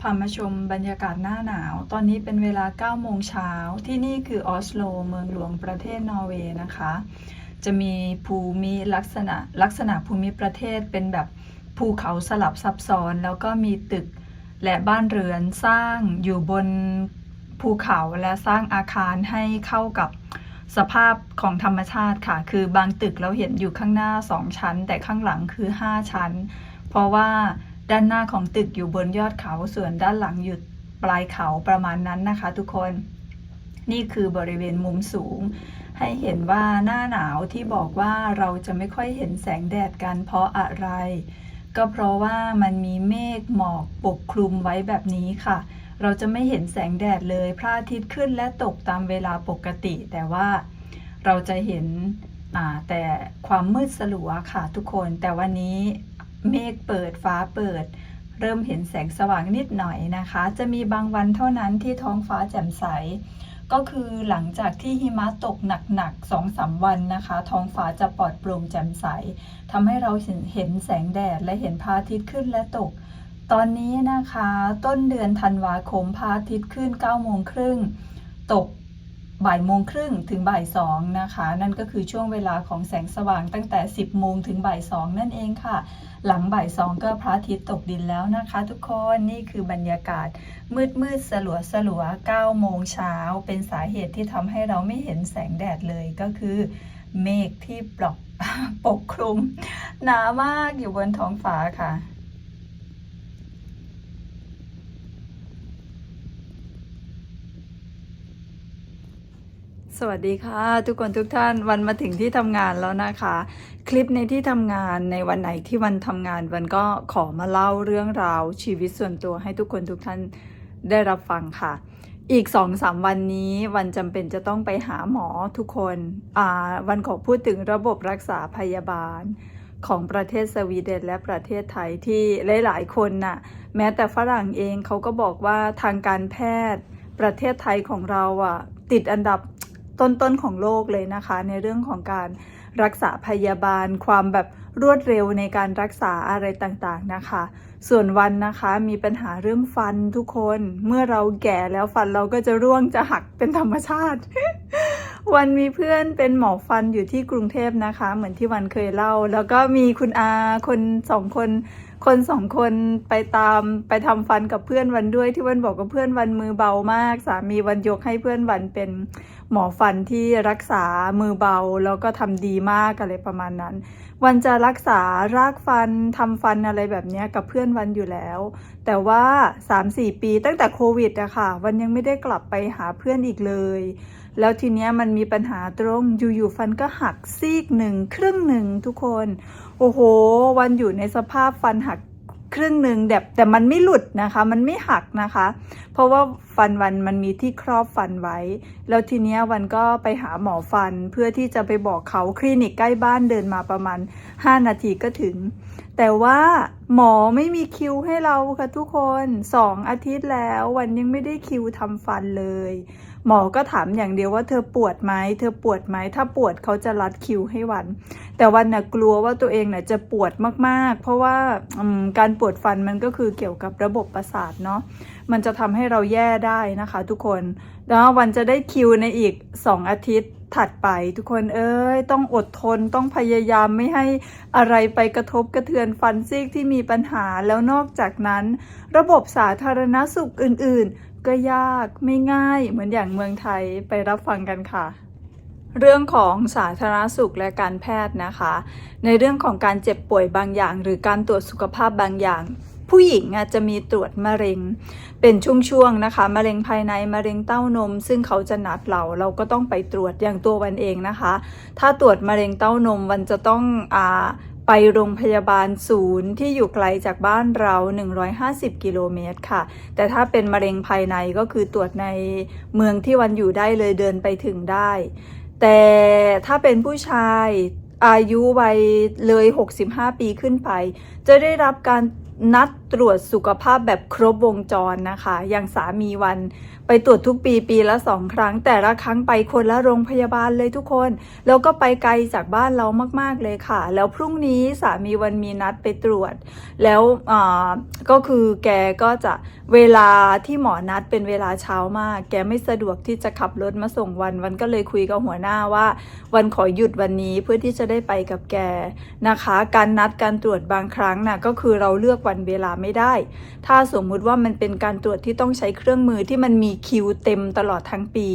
พามาชมบรรยากาศหน้าหนาว ตอนนี้เป็นเวลา 9 โมงเช้า ที่นี่คือออสโล เมืองหลวงประเทศนอร์เวย์นะคะ จะมีภูมิลักษณะลักษณะภูมิประเทศเป็นแบบภูเขาสลับซับซ้อน แล้วก็มีตึกและบ้านเรือนสร้างอยู่บนภูเขาและสร้างอาคารให้เข้ากับสภาพของธรรมชาติค่ะ คือบางตึกเราเห็นอยู่ข้างหน้า 2 ชั้น แต่ข้างหลังคือ 5 ชั้น เพราะว่า ด้านหน้าของตึกอยู่บนยอดเขา ส่วนด้านหลังอยู่ปลายเขาประมาณนั้นนะคะทุกคน นี่คือบริเวณมุมสูง ให้เห็นว่าหน้าหนาวที่บอกว่าเราจะไม่ค่อยเห็นแสงแดดกันเพราะอะไร ก็เพราะว่ามันมีเมฆหมอกปกคลุมไว้แบบนี้ค่ะ เราจะไม่เห็นแสงแดดเลยพระอาทิตย์ขึ้นและตกตามเวลาปกติ แต่ว่าเราจะเห็นแต่ความมืดสลัวค่ะทุกคน แต่วันนี้ เมฆเปิดฟ้าเปิด เริ่มเห็นแสงสว่างนิดหน่อยนะคะ จะมีบางวันเท่านั้นที่ท้องฟ้าแจ่มใส ก็คือหลังจากที่หิมะตกหนักๆสองสามวันนะคะ ท้องฟ้าจะปลอดโปร่งแจ่มใสทำให้เราเห็นแสงแดดและเห็นพระอาทิตย์ขึ้นและตก ตอนนี้นะคะ ต้นเดือนธันวาคมพระอาทิตย์ขึ้น9โมงครึ่งตก บ่ายโมงครึ่งถึงบ่ายสองนะคะ นั่นก็คือช่วงเวลาของแสงสว่างตั้งแต่ 10โมงถึงบ่ายสองนั่นเองค่ะ หลังบ่ายสองก็พระอาทิตย์ตกดินแล้วนะคะ ทุกคนนี่คือบรรยากาศ มืดมืดสลัวสลัว9โมงเช้าเป็นสาเหตุที่ทำให้เราไม่เห็นแสงแดดเลยก็คือเมฆที่ปลอกปกคลุมหนามากอยู่บนท้องฟ้าค่ะ สวัสดีค่ะ ทุกคนทุกท่านวันมาถึงที่ทำงานแล้วนะคะ คลิปในที่ทำงานในวันไหนที่วันทำงานวันก็ขอมาเล่าเรื่องราวชีวิตส่วนตัวให้ทุกคนทุกท่านได้รับฟังค่ะ อีกสองสามวันนี้วันจำเป็นจะต้องไปหาหมอทุกคนอ่าวันขอพูดถึงระบบรักษาพยาบาลของประเทศสวีเดนและประเทศไทยที่หลาย ๆ คนน่ะแม้แต่ฝรั่งเองเขาก็บอกว่าทางการแพทย์ประเทศไทยของเราอะติดอันดับ ต้นๆของโลกเลยนะคะ ในเรื่องของการรักษาพยาบาล ความแบบรวดเร็วในการรักษาอะไรต่างๆนะคะ ส่วนวันนะคะมีปัญหาเรื่องฟันทุกคน เมื่อเราแก่แล้วฟันเราก็จะร่วงจะหักเป็นธรรมชาติ วันมีเพื่อนเป็นหมอฟันอยู่ที่กรุงเทพนะคะ เหมือนที่วันเคยเล่า แล้วก็มีคุณอาคนสองคนคนสองคนไปตามไปทำฟันกับเพื่อนวันด้วยที่วันบอกกับเพื่อนวันมือเบามาก สามีวันยกให้เพื่อนวันเป็น หมอฟันที่รักษามือเบาแล้วก็ทำดีมากอะไรประมาณนั้น วันจะรักษารากฟันทำฟันอะไรแบบเนี้ยกับเพื่อนวันอยู่แล้ว แต่ว่า 3-4 ปีตั้งแต่โควิดอะค่ะวันยังไม่ได้กลับไปหาเพื่อนอีกเลย แล้วทีเนี้ยมันมีปัญหาตรงอยู่ๆฟันก็หักซีกหนึ่งครึ่งหนึ่งทุกคน โอ้โห วันอยู่ในสภาพฟันหัก ครึ่งหนึ่งแบบแต่มันไม่หลุดนะคะ มันไม่หักนะคะ เพราะว่าฟันวันมันมีที่ครอบฟันไว้ แล้วทีเนี้ยวันก็ไปหาหมอฟันเพื่อที่จะไปบอกเขาคลินิกใกล้บ้านเดินมาประมาณ 5 นาทีก็ถึง แต่ว่าหมอไม่มีคิวให้เราค่ะทุกคนสองอาทิตย์แล้ววันยังไม่ได้คิวทำฟันเลย หมอก็ถามอย่างเดียวว่าเธอปวดไหมเธอปวดไหมถ้าปวดเขาจะรัดคิวให้วัน แต่วันน่ะกลัวว่าตัวเองน่ะจะปวดมากๆ เพราะว่าการปวดฟันมันก็คือเกี่ยวกับระบบประสาทเนาะมันจะทำให้เราแย่ได้นะคะ ทุกคนแล้ววันจะได้คิวในอีก 2 อาทิตย์ ถัดไปทุกคนเอ้ยต้องอดทนต้องพยายามไม่ให้อะไรไปกระทบกระเทือนฟันซีกที่มีปัญหาแล้วนอกจากนั้น ระบบสาธารณสุขอื่นๆ ก็ยากไม่ง่ายเหมือนอย่างเมืองไทยไปรับฟังกันค่ะเรื่องของสาธารณสุขและการแพทย์นะคะ ในเรื่องของการเจ็บป่วยบางอย่าง หรือการตรวจสุขภาพบางอย่าง ผู้หญิงอะจะมีตรวจมะเร็ง เป็นช่วงๆนะคะ มะเร็งภายในมะเร็งเต้านม ซึ่งเขาจะนัดเราเราก็ต้องไปตรวจอย่างตัววันเองนะคะ ถ้าตรวจมะเร็งเต้านมวันจะต้องอ่าไปโรงพยาบาลศูนย์ที่อยู่ไกลจากบ้านเรา 150 กิโลเมตรค่ะ แต่ถ้าเป็นมะเร็งภายในก็คือตรวจในเมืองที่วันอยู่ได้เลยเดินไปถึงได้ แต่ถ้าเป็นผู้ชายอายุวัยเลย 65 ปีขึ้นไป จะได้รับการ นัดตรวจสุขภาพแบบครบวงจรนะคะ อย่างสามีวัน ไปตรวจทุกปีปีละสองครั้ง แต่ละครั้งไปคนละโรงพยาบาลเลยทุกคน แล้วก็ไปไกลจากบ้านเรามาก ๆเลยค่ะ แล้วพรุ่งนี้สามีวันมีนัดไปตรวจ แล้วก็คือแกก็จะเวลาที่หมอนัดเป็นเวลาเช้ามาก แกไม่สะดวกที่จะขับรถมาส่งวัน วันก็เลยคุยกับหัวหน้าว่า วันขอหยุดวันนี้เพื่อที่จะได้ไปกับแกนะคะ การนัดการตรวจบางครั้งน่ะก็คือเราเลือกวันเวลาไม่ได้ ถ้าสมมุติว่ามันเป็นการตรวจที่ต้องใช้เครื่องมือที่มันมีคิวเต็มตลอดทั้งปี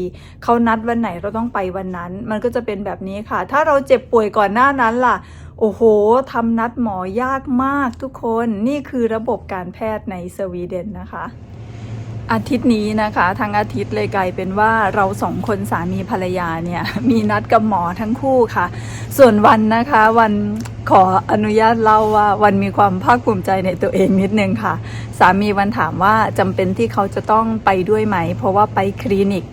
เขานัดวันไหนเราต้องไปวันนั้น มันก็จะเป็นแบบนี้ค่ะ ถ้าเราเจ็บป่วยก่อนหน้านั้นล่ะ โอ้โหทำนัดหมอยากมากทุกคน นี่คือระบบการแพทย์ในสวีเดนนะคะ อาทิตย์นี้นะคะทั้งอาทิตย์เลยกลายเป็นว่าเราสองคนสามีภรรยาเนี่ยมีนัดกับหมอทั้งคู่ค่ะ ส่วนวันนะคะวันขออนุญาตเล่าว่าวันมีความภาคภูมิใจในตัวเองนิดนึงค่ะ สามีวันถามว่าจำเป็นที่เขาจะต้องไปด้วยไหม เพราะว่าไปคลินิก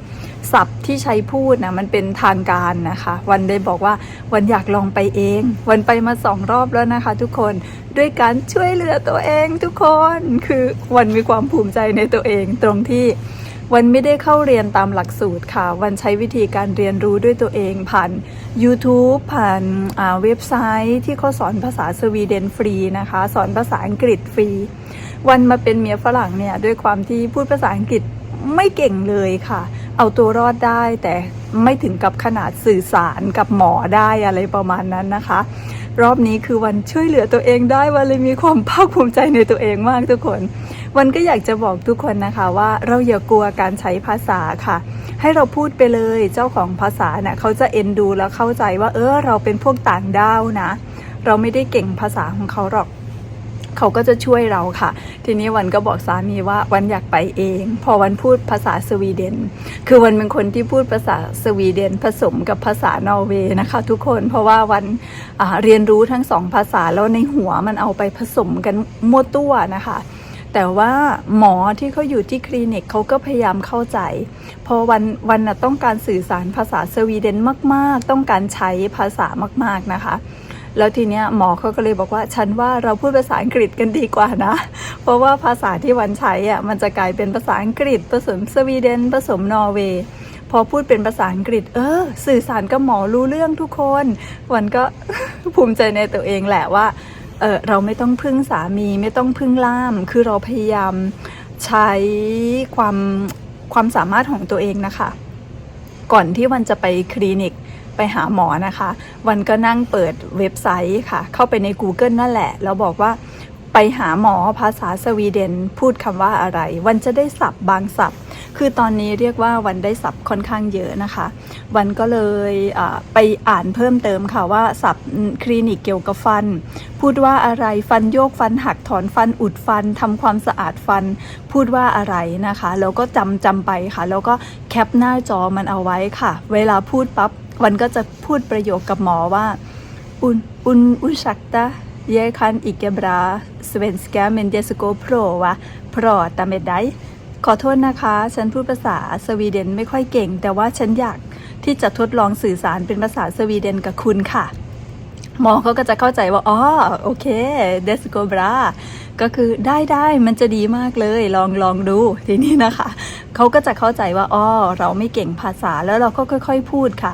ศัพท์ที่ใช้พูดนะมันเป็นทางการนะคะ วันได้บอกว่าวันอยากลองไปเอง วันไปมาสองรอบแล้วนะคะ ทุกคนด้วยการช่วยเหลือตัวเองทุกคนคือวันมีความภูมิใจในตัวเองตรงที่วันไม่ได้เข้าเรียนตามหลักสูตรค่ะ วันใช้วิธีการเรียนรู้ด้วยตัวเองผ่าน YouTube ผ่านเว็บไซต์ที่เขาสอนภาษาสวีเดนฟรีนะคะ สอนภาษาอังกฤษฟรี วันมาเป็นเมียฝรั่งเนี่ยด้วยความที่พูดภาษาอังกฤษไม่เก่งเลยค่ะ เอาตัวรอดได้ แต่ไม่ถึงกับขนาดสื่อสารกับหมอได้อะไรประมาณนั้นนะคะ รอบนี้คือวันช่วยเหลือตัวเองได้วันเลยมีความภาคภูมิใจในตัวเองมากทุกคนวันก็อยากจะบอกทุกคนนะคะว่าเราอย่ากลัวการใช้ภาษาค่ะ ให้เราพูดไปเลยเจ้าของภาษาเนี่ยเขาจะเอ็นดูแล้วเข้าใจว่าเออเราเป็นพวกต่างด้าวนะ เราไม่ได้เก่งภาษาของเขาหรอก เขาก็จะช่วยเราค่ะ ทีนี้วันก็บอกสามีว่าวันอยากไปเอง พอวันพูดภาษาสวีเดน คือวันเป็นคนที่พูดภาษาสวีเดนผสมกับภาษานอร์เวย์นะคะ ทุกคนเพราะว่าวันเรียนรู้ทั้งสองภาษาแล้วในหัวมันเอาไปผสมกันมั่วตัวนะคะแต่ว่าหมอที่เขาอยู่ที่คลินิกเขาก็พยายามเข้าใจ พอวันวันนะต้องการสื่อสารภาษาสวีเดนมาก ๆ ต้องการใช้ภาษามาก ๆ นะคะ แล้วทีเนี้ยหมอเขาก็เลยบอกว่าฉันว่าเราพูดภาษาอังกฤษกันดีกว่านะ เพราะว่าภาษาที่วันใช้อะมันจะกลายเป็นภาษาอังกฤษ ผสมสวีเดน ผสมนอร์เวย์พอพูดเป็นภาษาอังกฤษ เออ สื่อสารกับหมอรู้เรื่องทุกคน วันก็ภูมิใจในตัวเองแหละว่าเออเราไม่ต้องพึ่งสามีไม่ต้องพึ่งล่าม คือเราพยายามใช้ความความสามารถของตัวเองนะคะ ก่อนที่วันจะไปคลินิก ไปหาหมอนะคะ วันก็นั่งเปิดเว็บไซต์ค่ะ เข้าไปใน Google นั่นแหละ แล้วบอกว่าไปหาหมอภาษาสวีเดนพูดคำว่าอะไร วันจะได้ศัพท์บางศัพท์คือตอนนี้เรียกว่าวันได้ศัพท์ค่อนข้างเยอะนะคะ วันก็เลยไปอ่านเพิ่มเติมค่ะว่าศัพท์คลินิกเกี่ยวกับฟัน พูดว่าอะไรฟันโยกฟันหักถอนฟันอุดฟันทำความสะอาดฟัน พูดว่าอะไรนะคะ แล้วก็จำจำไปค่ะ แล้วก็แคปหน้าจอมันเอาไว้ค่ะ เวลาพูดปั๊บ วันก็จะพูดประโยคกับหมอว่า อุนอุนอุชักตาเยคันอิกบราสเวนสแกเมนเดสโกโปรวะพรอตาเมดไดขอโทษนะคะ ฉันพูดภาษาสวีเดนไม่ค่อยเก่ง แต่ว่าฉันอยากที่จะทดลองสื่อสารเป็นภาษาสวีเดนกับคุณค่ะ หมอเขาก็จะเข้าใจว่า อ๋อ โอเค เดสโกบรา ก็คือได้ได้มันจะดีมากเลย ลองลองดู ทีนี้นะคะ เขาก็จะเข้าใจว่า อ๋อ เราไม่เก่งภาษาแล้วเราก็ค่อย ๆ พูดค่ะ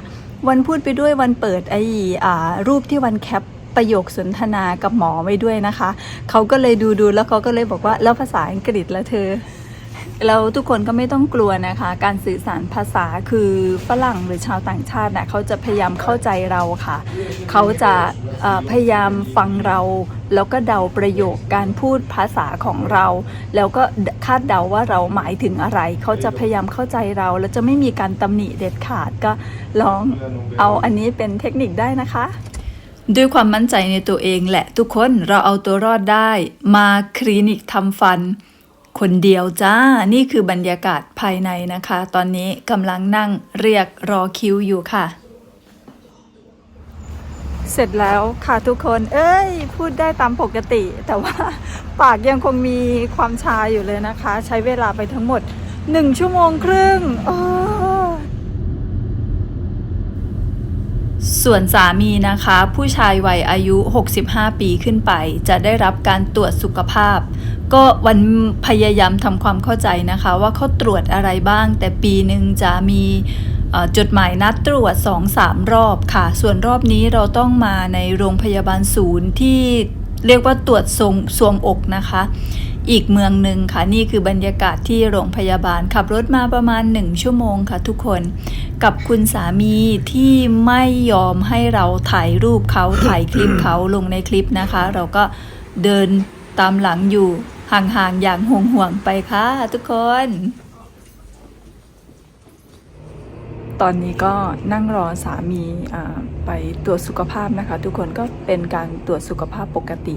วันพูดไปด้วยวันเปิดไอ้อ่ารูปที่วันแคปประโยคสนทนากับหมอไว้ด้วยนะคะ เขาก็เลยดูดูแล้วเขาก็เลยบอกว่าแล้วภาษาอังกฤษละเธอ แล้วทุกคนก็ไม่ต้องกลัวนะคะ การสื่อสารภาษาคือฝรั่งหรือชาวต่างชาตินะเขาจะพยายามเข้าใจเราค่ะ เขาจะพยายามฟังเรา แล้วก็เดาประโยคการพูดภาษาของเรา แล้วก็คาดเดาว่าเราหมายถึงอะไร เขาจะพยายามเข้าใจเรา แล้วจะไม่มีการตำหนิเด็ดขาดก็ลองเอาอันนี้เป็นเทคนิคได้นะคะด้วยความมั่นใจในตัวเองแหละทุกคนเราเอาตัวรอดได้ มาคลินิกทำฟัน คนเดียวจ้า นี่คือบรรยากาศภายในนะคะ ตอนนี้กำลังนั่งเรียกรอคิวอยู่ค่ะ เสร็จแล้วค่ะทุกคน เอ้ย พูดได้ตามปกติ แต่ว่าปากยังคงมีความชาอยู่เลยนะคะ ใช้เวลาไปทั้งหมด 1 ชั่วโมงครึ่ง โอ้ ส่วนสามีนะคะ ผู้ชายวัยอายุ 65 ปีขึ้นไป จะได้รับการตรวจสุขภาพ ก็วันพยายามทำความเข้าใจนะคะ ว่าเขาตรวจอะไรบ้าง แต่ปีหนึ่งจะมีจดหมายนัดตรวจ 2-3 รอบค่ะ ส่วนรอบนี้เราต้องมาในโรงพยาบาลศูนย์ที่เรียกว่าตรวจทรงสวงอกนะคะ อีกเมืองหนึ่งค่ะนี่คือบรรยากาศที่โรงพยาบาล ขับรถมาประมาณ 1 ชั่วโมงค่ะทุกคน กับคุณสามีที่ไม่ยอมให้เราถ่ายรูปเขาถ่ายคลิปเขาลงในคลิปนะคะ เราก็เดินตามหลังอยู่ห่างๆอย่างห่วงๆไปค่ะทุกคน ตอนนี้ก็นั่งรอสามีไปตรวจสุขภาพนะคะ ทุกคนก็เป็นการตรวจสุขภาพปกติ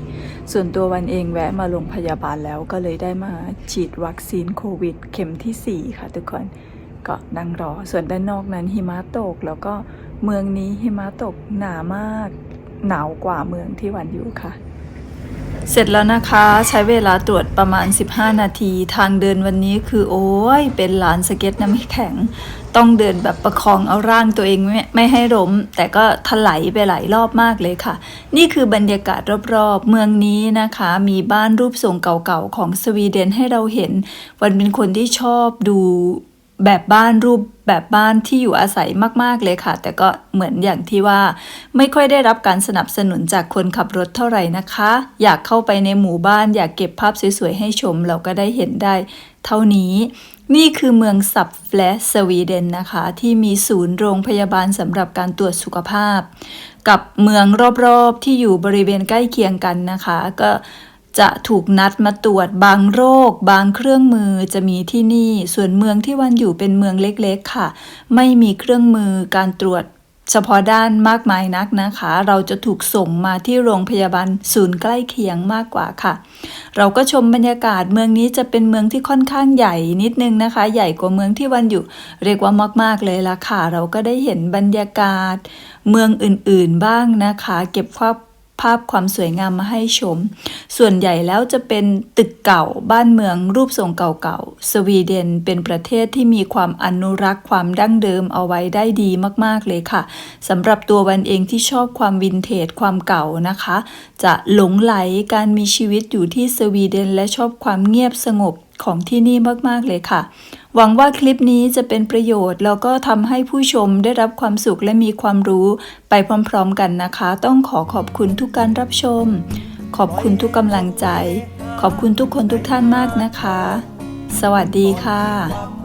ส่วนตัววันเองแวะมาโรงพยาบาลแล้วก็เลยได้มาฉีดวัคซีนโควิด เข็มทีสี่4 ค่ะทุกคนก็นั่งรอ ส่วนด้านนอกนั้นหิมะตก แล้วก็เมืองนี้หิมะตกหนามากหนาวกว่าเมืองที่วันอยู่ค่ะ เสร็จแล้วนะคะใช้เวลาตรวจประมาณ 15 นาที ทางเดินวันนี้คือโอ้ยเป็นลานสเก็ตน้ำแข็ง ต้องเดินแบบประคองเอาร่างตัวเองไม่ไม่ให้ล้ม แต่ก็ถลายไปหลายรอบมากเลยค่ะ นี่คือบรรยากาศรอบๆ เมืองนี้นะคะ มีบ้านรูปทรงเก่าๆ ของสวีเดนให้เราเห็น วันเป็นคนที่ชอบดู แบบบ้านรูปแบบบ้านที่อยู่อาศัยมาก ๆ เลยค่ะ แต่ก็เหมือนอย่างที่ว่า ไม่ค่อยได้รับการสนับสนุนจากคนขับรถเท่าไหร่นะคะ อยากเข้าไปในหมู่บ้าน อยากเก็บภาพสวย ๆ ให้ชม เราก็ได้เห็นได้ เท่านี้ นี่คือเมืองซับแฟลสวีเดนนะคะ ที่มีศูนย์โรงพยาบาลสำหรับการตรวจสุขภาพ กับเมืองรอบ ๆ ที่อยู่บริเวณใกล้เคียงกันนะคะ ก็ จะถูกนัดมาตรวจบางโรค บางเครื่องมือจะมีที่นี่ ส่วนเมืองที่วันอยู่เป็นเมืองเล็กๆค่ะ ไม่มีเครื่องมือการตรวจเฉพาะด้านมากมายนักนะคะ เราจะถูกส่งมาที่โรงพยาบาลศูนย์ใกล้เคียงมากกว่าค่ะ เราก็ชมบรรยากาศเมืองนี้จะเป็นเมืองที่ค่อนข้างใหญ่นิดนึงนะคะ ใหญ่กว่าเมืองที่วันอยู่ เรียกว่ามากๆเลยละค่ะ เราก็ได้เห็นบรรยากาศ เมืองอื่นๆบ้างนะคะ เก็บภาพ ภาพความสวยงามมาให้ชม ส่วนใหญ่แล้วจะเป็นตึกเก่าบ้านเมืองรูปทรงเก่าๆ สวีเดนเป็นประเทศที่มีความอนุรักษ์ความดั้งเดิมเอาไว้ได้ดีมากๆเลยค่ะสำหรับตัววันเองที่ชอบความวินเทจความเก่านะคะ จะหลงไหลการมีชีวิตอยู่ที่สวีเดนและชอบความเงียบสงบ ของที่นี่มากๆเลยค่ะ หวังว่าคลิปนี้จะเป็นประโยชน์ แล้วก็ทำให้ผู้ชมได้รับความสุขและมีความรู้ไปพร้อมๆกันนะคะ ต้องขอขอบคุณทุกการรับชม ขอบคุณทุกกำลังใจ ขอบคุณทุกคนทุกท่านมากนะคะ สวัสดีค่ะ